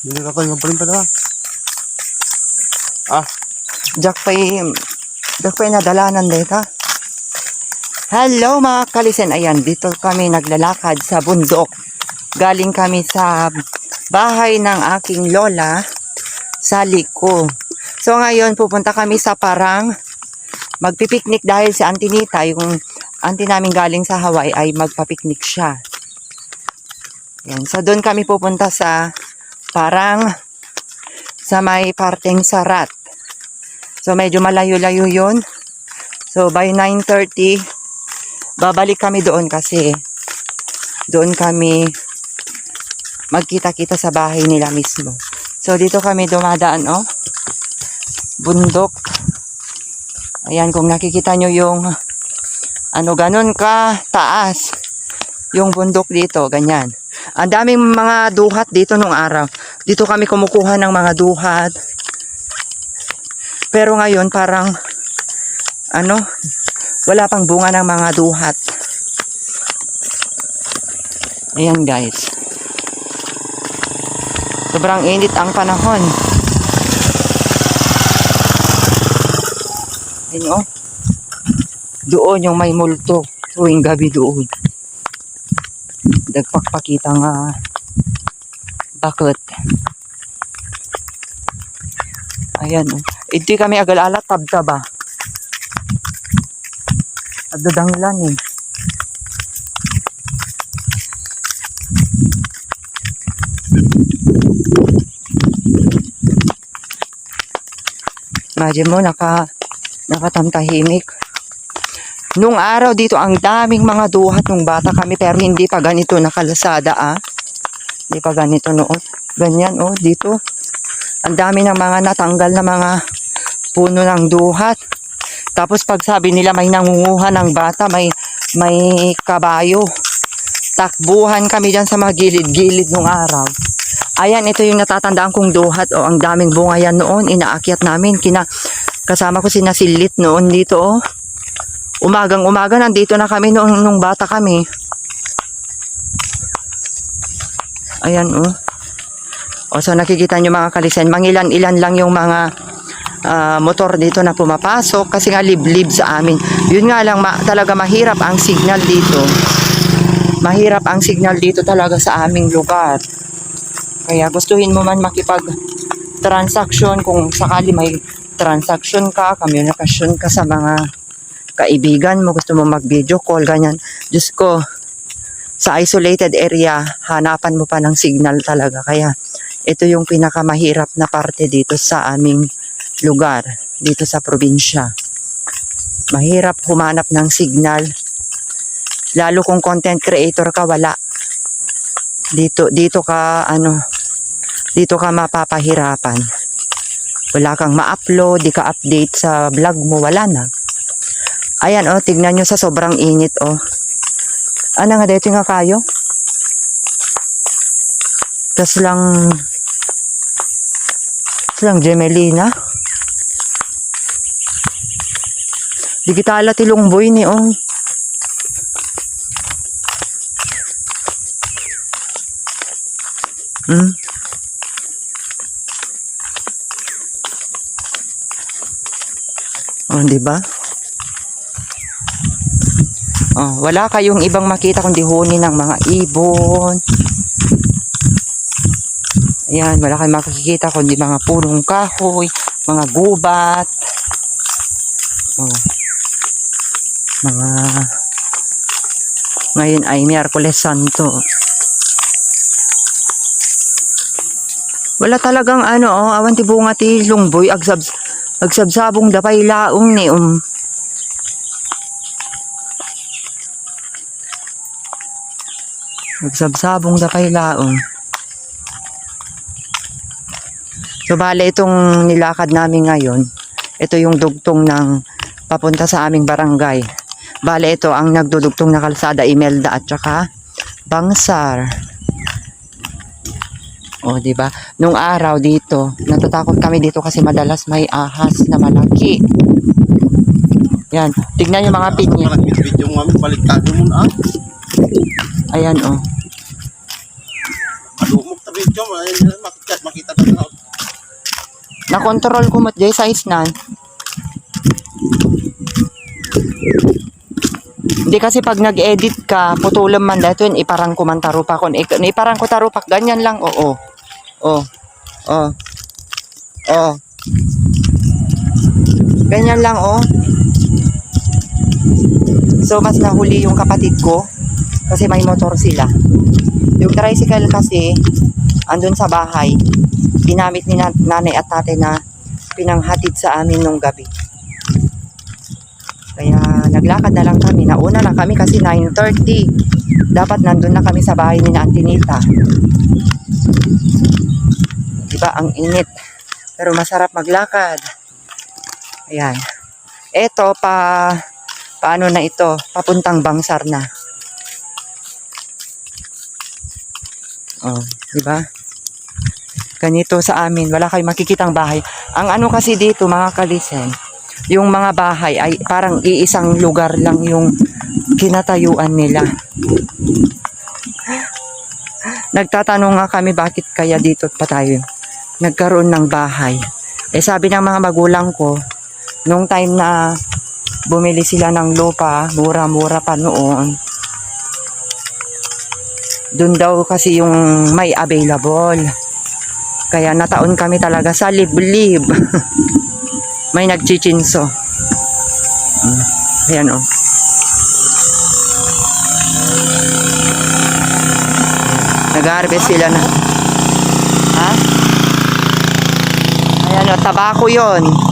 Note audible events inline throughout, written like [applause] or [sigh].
Hindi ka kayo pa rin pala. Ah, Jack pa'y, Jack pa'y nadalanan dito. Hello mga kalisen, ayan, dito kami naglalakad sa bundok. Galing kami sa bahay ng aking lola sa Liko. So ngayon pupunta kami sa parang magpipiknik dahil si Auntie Nita, yung auntie namin galing sa Hawaii ay magpapiknik siya. Yan. So doon kami pupunta sa parang sa may parteng sarat. So medyo malayo-layo yun. So by 9.30, babalik kami doon kasi doon kami magkita-kita sa bahay nila mismo. So dito kami dumadaan, oh. Bundok. Ayan, kung nakikita nyo yung ano, ganun ka taas. Yung bundok dito, ganyan. Ang daming mga duhat dito nung araw. Dito kami kumukuha ng mga duhat. Pero ngayon parang ano, wala pang bunga ng mga duhat. Ayan guys. Sobrang init ang panahon. Ayan oh. Doon yung may multo. Tuwing gabi doon. Nagpakpakita nga bakit. Ayan oh. Hindi kami agal-alat tabtaba. Adadanglan eh. Imagine mo, naka, nakatamtahimik. Nung araw dito, ang daming mga duhat nung bata kami, pero hindi pa ganito nakalasada ah. Hindi pa ganito noon. Ganyan oh, dito. Ang dami ng mga natanggal na mga puno ng duhat. Tapos pag sabi nila may nangunguha ng bata, may may kabayo. Takbuhan kami dyan sa mga gilid-gilid nung araw. Ayan, ito yung natatandaan kong duhat. O, ang daming bunga yan noon. Inaakyat namin. Kina, kasama ko si Nasilit noon dito. Oh. Umagang umaga, nandito na kami noong nung bata kami. Ayan, oh. O, so nakikita nyo mga kalisen, mangilan-ilan lang yung mga ah, motor dito na pumapasok kasi nga liblib sa amin. Yun nga lang, ma- talaga mahirap ang signal dito. Mahirap ang signal dito talaga sa aming lugar. Kaya gustuhin mo man makipag transaction kung sakali may transaction ka, communication ka sa mga kaibigan mo, gusto mo mag video call, ganyan. Diyos ko, sa isolated area, hanapan mo pa ng signal talaga. Kaya ito yung pinakamahirap na parte dito sa aming lugar, dito sa probinsya. Mahirap humanap ng signal. Lalo kung content creator ka, wala. Dito, dito ka, ano, dito ka mapapahirapan. Wala kang ma-upload, di ka update sa vlog mo, wala na. Ayan, oh, tignan nyo sa sobrang init, oh. Ano nga dito nga kayo? Tas lang, tas lang Gemelina. Di kita ala tilong boy ni, oh. Hmm. Oh, di ba? Oh, wala kayong ibang makita kundi huni ng mga ibon. Ayan, wala kayong makikita kundi mga punong kahoy, mga gubat. Oh. Mga ngayon ay Miyerkules Santo. Wala talagang ano, oh, awan ti bunga ti lungboy, agsab, agsabsabong dapay laong ni um. Agsabsabong dapay laong. So, bale itong nilakad namin ngayon, ito yung dugtong ng papunta sa aming barangay. Bale ito ang nagdudugtong na kalsada Imelda at saka Bangsar. O, di ba? Nung araw dito, natatakot kami dito kasi madalas may ahas na malaki. Yan. Tignan yung mga pinya. Mo kami baliktado mo na. Ayan, oh. Malumok na video makita, makita na. Na-control ko mo jay size nan. Hindi kasi pag nag-edit ka, putulam man dahito yun, iparang ko man tarupak. Kung ik- iparang ko tarupak, ganyan lang, oo. Oo. Oo. Oo. Ganyan lang, oh. So, mas nahuli yung kapatid ko kasi may motor sila. Yung tricycle kasi, andun sa bahay, ginamit ni nan- nanay at tatay na pinanghatid sa amin nung gabi. Kaya naglakad na lang kami. Nauna na kami kasi 9.30. Dapat nandun na kami sa bahay ni na Auntie Nita. Diba, ang init. Pero masarap maglakad. Ayan. Eto, pa, paano na ito? Papuntang Bangsar na. Oh, di ba? Ganito sa amin, wala kayong makikitang bahay. Ang ano kasi dito, mga kalisen, yung mga bahay ay parang iisang lugar lang yung kinatayuan nila. Nagtatanong nga kami bakit kaya dito pa tayo nagkaroon ng bahay. Eh sabi ng mga magulang ko, nung time na bumili sila ng lupa, mura-mura pa noon, doon daw kasi yung may available. Kaya nataon kami talaga sa liblib. [laughs] may nagchichinso. Ayan o. Oh. Nag-harvest sila na. Ha? Ayan o, tabako yon.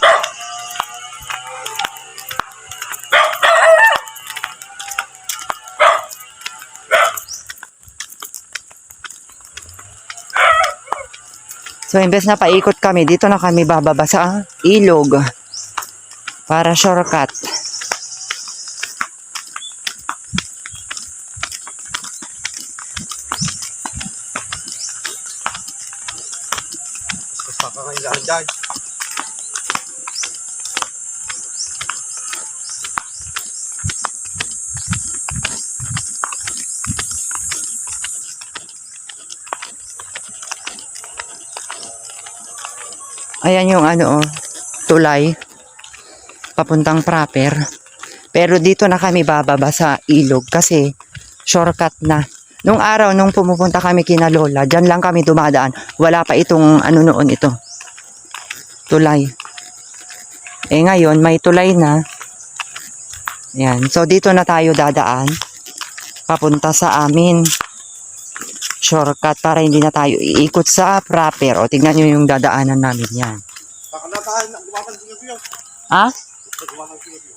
So, imbes na paikot kami, dito na kami bababa sa ilog para shortcut. Tapos pakakailangan dyan. Ayan yung ano, oh, tulay. Papuntang proper. Pero dito na kami bababa sa ilog kasi shortcut na. Nung araw, nung pumupunta kami kina Lola, dyan lang kami dumadaan. Wala pa itong ano noon ito. Tulay. Eh ngayon, may tulay na. Yan. So dito na tayo dadaan. Papunta sa amin. Shortcut para hindi na tayo iikot sa proper. O tignan nyo yung dadaanan namin yan. Baka yun. Ha? Yun.